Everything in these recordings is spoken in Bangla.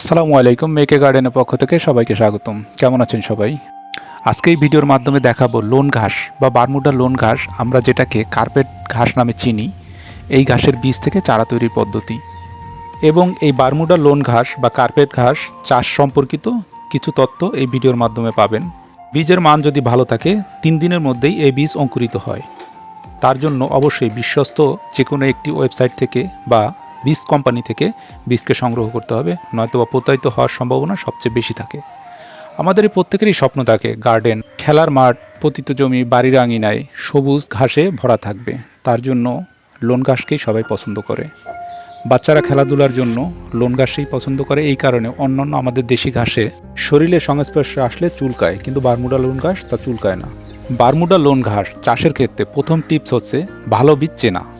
আসসালামু আলাইকুম মেকে গার্ডেনের পক্ষ থেকে সবাইকে স্বাগতম। কেমন আছেন সবাই? আজকে এই ভিডিওর মাধ্যমে দেখাবো লোন ঘাস বা বারমুডা লোন ঘাস, আমরা যেটাকে কার্পেট ঘাস নামে চিনি, এই ঘাসের বীজ থেকে চারা তৈরির পদ্ধতি। এবং এই বারমুডা লোন ঘাস বা কার্পেট ঘাস, চাষ সম্পর্কিত কিছু তথ্য এই ভিডিওর মাধ্যমে পাবেন। বীজের মান যদি ভালো থাকে, তিন দিনের মধ্যেই এই বীজ অঙ্কুরিত হয়। তার জন্য অবশ্যই বিশ্বস্ত যে কোনো একটি ওয়েবসাইট থেকে বা বীজ কোম্পানি থেকে বীজকে সংগ্রহ করতে হবে নয়তো বা প্রতারিত হওয়ার সম্ভাবনা সবচেয়ে বেশি থাকে। আমাদের প্রত্যেকেরই স্বপ্ন থাকে, গার্ডেন, খেলার মাঠ, পতিত জমি, বাড়ির আঙিনায় সবুজ ঘাসে ভরা থাকবে। তার জন্য লোন ঘাসকেই সবাই পছন্দ করে। বাচ্চারা খেলাধুলার জন্য লোন ঘাসেই পছন্দ করে। এই কারণে অন্যান্য আমাদের দেশি ঘাসে শরীরে সংস্পর্শে আসলে চুলকায়, কিন্তু বারমুডা লোন ঘাস তা চুলকায় না। বারমুডা লোন ঘাস চাষের ক্ষেত্রে প্রথম টিপস হচ্ছে, ভালো বীজ চেনা।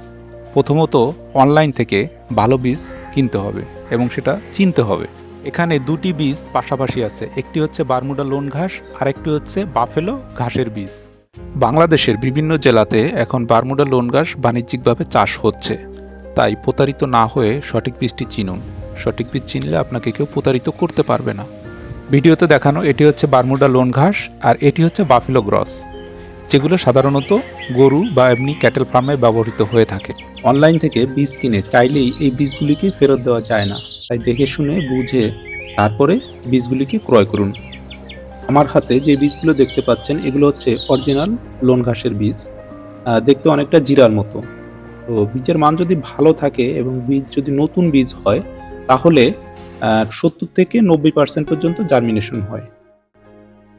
প্রথমত অনলাইন থেকে ভালো বীজ কিনতে হবে এবং সেটা চিনতে হবে। এখানে দুটি বীজ পাশাপাশি আছে। একটি হচ্ছে বারমুডা লোন ঘাস আর একটি হচ্ছে বাফেলো ঘাসের বীজ। বাংলাদেশের বিভিন্ন জেলাতে এখন বারমুডা লোন ঘাস বাণিজ্যিকভাবে চাষ হচ্ছে। তাই প্রতারিত না হয়ে সঠিক বীজটি চিনুন। সঠিক বীজ চিনলে আপনাকে কেউ প্রতারিত করতে পারবে না। ভিডিওতে দেখানো এটি হচ্ছে বারমুডা লোন ঘাস আর এটি হচ্ছে বাফেলো গ্রস, যেগুলো সাধারণত গরু বা এমনি ক্যাটেল ফার্মে ব্যবহৃত হয়ে থাকে। অনলাইন থেকে বীজ কিনে চাইলেই এই বীজগুলিকে ফেরত দেওয়া যায় না। তাই দেখে শুনে, বুঝে তারপরে বীজগুলিকে ক্রয় করুন। আমার হাতে যে বীজগুলো দেখতে পাচ্ছেন, এগুলো হচ্ছে অরিজিনাল লোন ঘাসের বীজ। দেখতে অনেকটা জিরার মতো। তো বীজের মান যদি ভালো থাকে এবং বীজ যদি নতুন বীজ হয়, তাহলে সত্তর থেকে নব্বই পার্সেন্ট পর্যন্ত জার্মিনেশন হয়।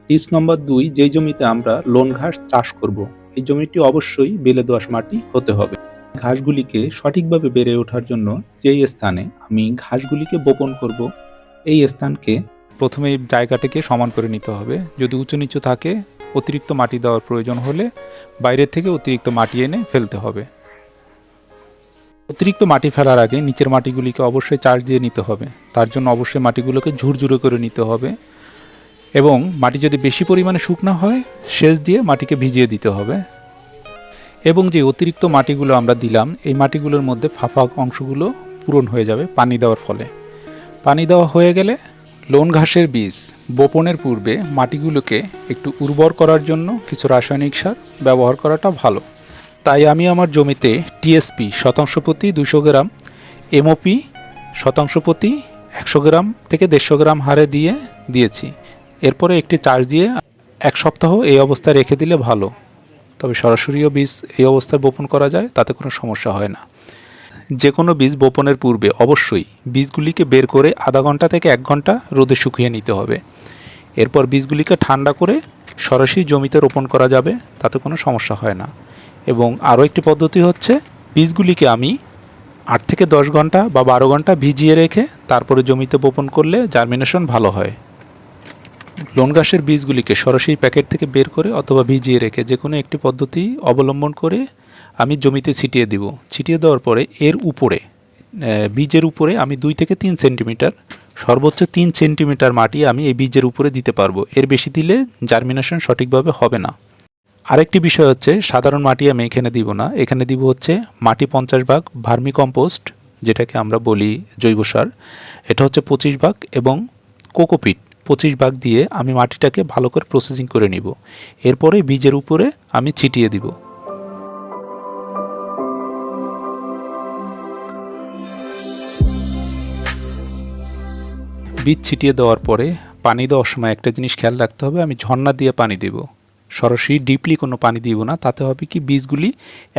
টিপস নম্বর দুই যেই জমিতে আমরা লোন ঘাস চাষ করব, এই জমিটি অবশ্যই বেলে দোআঁশ মাটি হতে হবে। ঘাসগুলিকে সঠিকভাবে বেড়ে ওঠার জন্য যেই স্থানে আমি ঘাসগুলিকে বপন করব, এই স্থানকে প্রথমে জায়গাটাকে সমান করে নিতে হবে। যদি উঁচু নিচু থাকে, অতিরিক্ত মাটি দেওয়ার প্রয়োজন হলে বাইরের থেকে অতিরিক্ত মাটি এনে ফেলতে হবে। অতিরিক্ত মাটি ফেলার আগে নিচের মাটিগুলিকে অবশ্যই চার্জ দিয়ে নিতে হবে। তার জন্য অবশ্যই মাটিগুলোকে ঝুরঝুরে করে নিতে হবে এবং মাটি যদি বেশি পরিমাণে শুকনা হয়, সেচ দিয়ে মাটিকে ভিজিয়ে দিতে হবে। এবং যে অতিরিক্ত মাটিগুলো আমরা দিলাম, এই মাটিগুলোর মধ্যে ফাঁফা অংশগুলো পূরণ হয়ে যাবে পানি দেওয়ার ফলে। পানি দেওয়া হয়ে গেলে লোন ঘাসের বীজ বপনের পূর্বে মাটিগুলোকে একটু উর্বর করার জন্য কিছু রাসায়নিক সার ব্যবহার করাটা ভালো। তাই আমি আমার জমিতে টিএসপি শতাংশ প্রতি দুশো গ্রাম, এমওপি শতাংশ প্রতি একশো গ্রাম থেকে দেড়শো গ্রাম হারে দিয়ে দিয়েছি। এরপরে একটি চার্জ দিয়ে এক সপ্তাহ এই অবস্থায় রেখে দিলে ভালো। তবে সরাসরিও বীজ এই অবস্থায় বপন করা যায়, তাতে কোনো সমস্যা হয় না। যে কোনো বীজ বপনের পূর্বে অবশ্যই বীজগুলিকে বের করে আধা ঘণ্টা থেকে এক ঘণ্টা রোদে শুকিয়ে নিতে হবে। এরপর বীজগুলিকে ঠান্ডা করে সরাসরি জমিতে রোপণ করা যাবে, তাতে কোনো সমস্যা হয় না। এবং আরও একটি পদ্ধতি হচ্ছে, বীজগুলিকে আমি আট থেকে দশ ঘণ্টা বা বারো ঘণ্টা ভিজিয়ে রেখে তারপরে জমিতে বপন করলে জার্মিনেশন ভালো হয়। লোন ঘাসের বীজগুলিকে সরাসরি প্যাকেট থেকে বের করে অথবা ভিজিয়ে রেখে যে কোনো একটি পদ্ধতি অবলম্বন করে আমি জমিতে ছিটিয়ে দিব। ছিটিয়ে দেওয়ার পরে এর উপরে বীজের উপরে আমি দুই থেকে তিন সেন্টিমিটার, সর্বোচ্চ তিন সেন্টিমিটার মাটি আমি এই বীজের উপরে দিতে পারব। এর বেশি দিলে জার্মিনেশন সঠিকভাবে হবে না। আরেকটি বিষয় হচ্ছে, সাধারণ মাটি আমি এখানে দিব না। এখানে দিব হচ্ছে মাটি পঞ্চাশ ভাগ ভার্মি কম্পোস্ট যেটাকে আমরা বলি জৈব সার। এটা হচ্ছে পঁচিশ ভাগ এবং কোকোপিট। পঁচিশ ভাগ দিয়ে আমি মাটিটাকে ভালো করে প্রসেসিং করে নিব। এরপরে বীজের উপরে আমি ছিটিয়ে দিব। বীজ ছিটিয়ে দেওয়ার পরে পানি দেওয়ার সময় একটা জিনিস খেয়াল রাখতে হবে, আমি ঝর্ণা দিয়ে পানি দেব। সরাসরি ডিপলি কোনো পানি দিব না, তাতে হবে কি বীজগুলি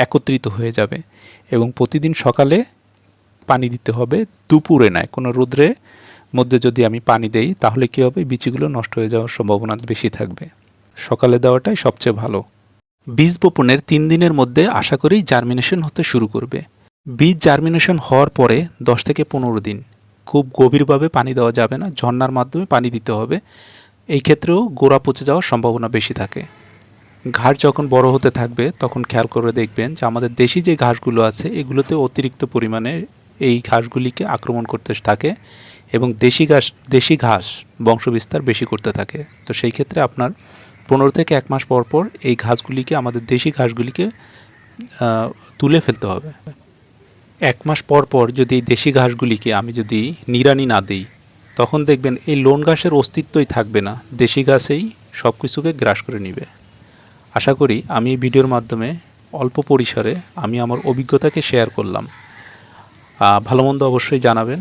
একত্রিত হয়ে যাবে এবং প্রতিদিন সকালে পানি দিতে হবে, দুপুরে নয়, কোনো রোদ্রে মধ্যে যদি আমি পানি দেই, তাহলে কী হবে? বীজগুলো নষ্ট হয়ে যাওয়ার সম্ভাবনা বেশি থাকবে। সকালে দেওয়াটাই সবচেয়ে ভালো। বীজ বপনের তিন দিনের মধ্যে আশা করি জার্মিনেশন হতে শুরু করবে। বীজ জার্মিনেশন হওয়ার পরে দশ থেকে পনেরো দিন। খুব গভীরভাবে পানি দেওয়া যাবে না ঝর্নার মাধ্যমে পানি দিতে হবে। এই ক্ষেত্রেও গোড়া পচে যাওয়ার সম্ভাবনা বেশি থাকে। ঘাস যখন বড় হতে থাকবে, তখন খেয়াল করে দেখবেন যে আমাদের দেশি যে ঘাসগুলো আছে, এগুলোতে অতিরিক্ত পরিমাণে এই ঘাসগুলিকে আক্রমণ করতে থাকে। এবং দেশি ঘাস দেশি ঘাস বংশবিস্তার বেশি করতে থাকে। তো সেই ক্ষেত্রে আপনার পনেরো থেকে এক মাস পর পর এই ঘাসগুলিকে, আমাদের দেশি ঘাসগুলিকে তুলে ফেলতে হবে। এক মাস পর পর যদি এই দেশি ঘাসগুলিকে আমি যদি নিড়ানি না দিই, তখন দেখবেন এই লোন ঘাসের অস্তিত্বই থাকবে না। দেশি ঘাসেই সব কিছুকে গ্রাস করে নিবে। আশা করি আমি এই ভিডিওর মাধ্যমে অল্প পরিসরে আমি আমার অভিজ্ঞতাকে শেয়ার করলাম। ভালো মন্দ অবশ্যই জানাবেন।